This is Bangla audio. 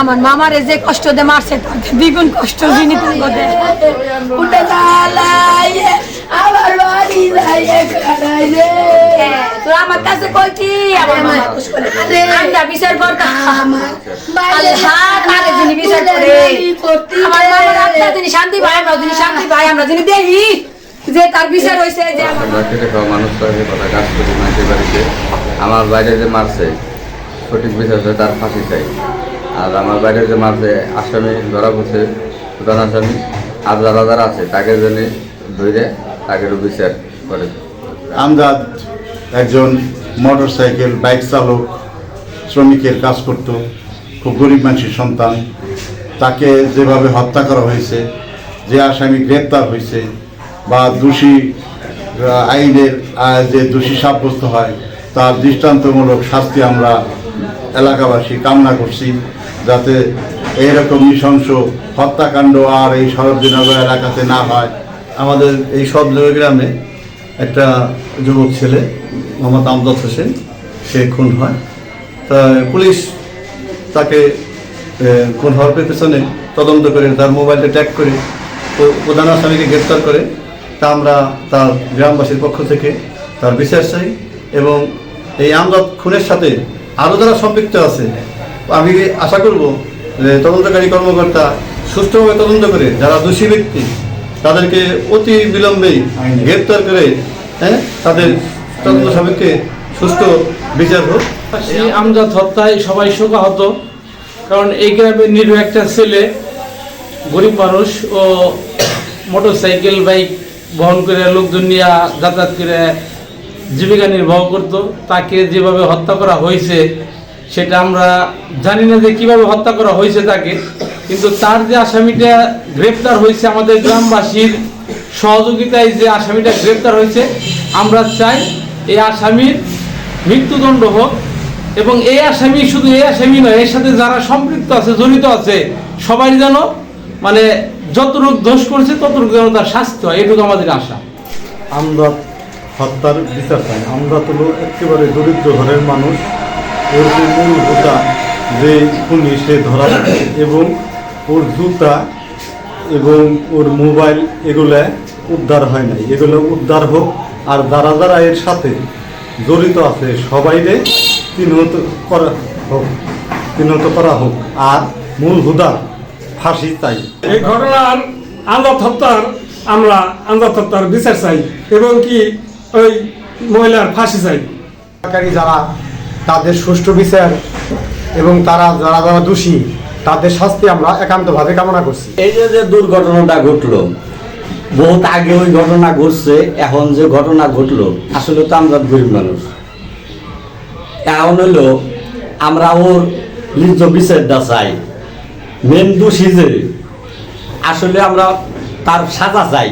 আমার মামারে যে কষ্ট দে মারছে তাতে দ্বিগুণ কষ্ট যিনি তুলবো দেয় উঠে আমার বাড়ি যাইয়ে খাড়াই রে তো আমার কাছে কই কি? আমার মামা আমরা বিচার করতাম আমার আল্লাহ তারে যিনি বিচার করে। আমার মামার আত্মা যিনি শান্তি পায় আমরা যিনি শান্তি পাই আমরা যিনি দেখি যে তার বিচার হয়েছে যে আমার আমরা খেটে খাওয়া মানুষ কথা কাজ করি মাঝে বাড়িতে। আমার বাইরে যে মারছে সঠিক বিচার তার ফাঁসি চাই। আর আমার বাইরে যে মারছে আসামি ধরা পড়ছে, প্রধান আসামি, আর যারা যারা আছে, তাকে জন্য ধরে তাকে বিচার করে। আমজাদ একজন মোটর সাইকেল বাইক চালক, শ্রমিকের কাজ করত, খুব গরিব মানুষের সন্তান। তাকে যেভাবে হত্যা করা হয়েছে, যে আসামি গ্রেপ্তার হয়েছে, বা দোষী আইনের যে দোষী সাব্যস্ত হয়, তার দৃষ্টান্তমূলক শাস্তি আমরা এলাকাবাসী কামনা করছি যাতে এইরকম নৃশংস হত্যাকাণ্ড আর এই শরৎদিনগর এলাকাতে না হয়। আমাদের এই সব গ্রামে একটা যুবক ছেলে, মোহাম্মদ আমজাদ হোসেন, সে খুন হয়। তা পুলিশ তাকে খুন হওয়ার পেছনে তদন্ত করে তার মোবাইলটা ট্যাগ করে প্রধান আসামিকে গ্রেপ্তার করে। তা আমরা তার গ্রামবাসীর পক্ষ থেকে তার বিচার চাই এবং এই আমজাদ খুনের সাথে আরও যারা সম্পৃক্ত আছে, আমি আশা করব যে তদন্তকারী কর্মকর্তা সুষ্ঠুভাবে তদন্ত করে যারা দোষী ব্যক্তি, তাদেরকে অতি বিলম্বেই গ্রেপ্তার করে হ্যাঁ তাদের তদন্ত সাপেক্ষে সুষ্ঠু বিচার হোক। এই আমজাদ হত্যায় সবাই শোকাহত, কারণ এই গ্রামের নিরীহ একটা ছেলে, গরিব মানুষ ও মোটর সাইকেল বাইক বহন করে লোকজন নিয়ে যাতায়াত করে জীবিকা নির্বাহ করত, তাকে যেভাবে হত্যা করা হয়েছে, সেটা আমরা জানি না যে কীভাবে হত্যা করা হয়েছে তাকে, কিন্তু তার যে আসামিটা গ্রেপ্তার হয়েছে আমাদের গ্রামবাসীর সহযোগিতায় যে আসামিটা গ্রেপ্তার হয়েছে, আমরা চাই এই আসামির মৃত্যুদণ্ড হোক এবং এই আসামি শুধু এই আসামি নয়, এর সাথে যারা সম্পৃক্ত আছে, জড়িত আছে, সবাই যেন মানে যতটুকু দোষ করেছে, ততটুকু যেন তার শাস্তি হয়, এটুকু আমাদের আশা। আমদাত হত্যার বিচার চাই। আমদাত হলো একেবারে দরিদ্র ঘরের মানুষ। ওর যে মূল হোতা, যে খুনি, সে ধরা এবং ওর জুতা এবং ওর মোবাইল এগুলো উদ্ধার হয় নাই। এগুলো উদ্ধার হোক, আর যারা যারা এর সাথে জড়িত আছে, সবাইরে চিহ্নিত করা হোক, চিহ্নিত করা হোক। আর মূল হুদা ফাঁসি চাই। এই ঘটনার আন্দাত হত্যার আমরা আন্দাত হত্যার বিচার চাই। এবং কি ওই মহিলার ফাঁসি চাই। সরকারি যারা তাদের সুষ্ঠু বিচার এবং তারা যারা যারা দোষী তাদের শাস্তি আমরা একান্তভাবে কামনা করছি। এই যে যে দুর্ঘটনাটা ঘটলো বহুত আগে ওই ঘটনা ঘটছে এখন যে ঘটনা ঘটলো আসলে তো আমরা গরিব মানুষ। এখন হলো আমরা ওর নিজ বিচারটা চাই। মেন দোষী যে আসলে আমরা তার সাজা চাই।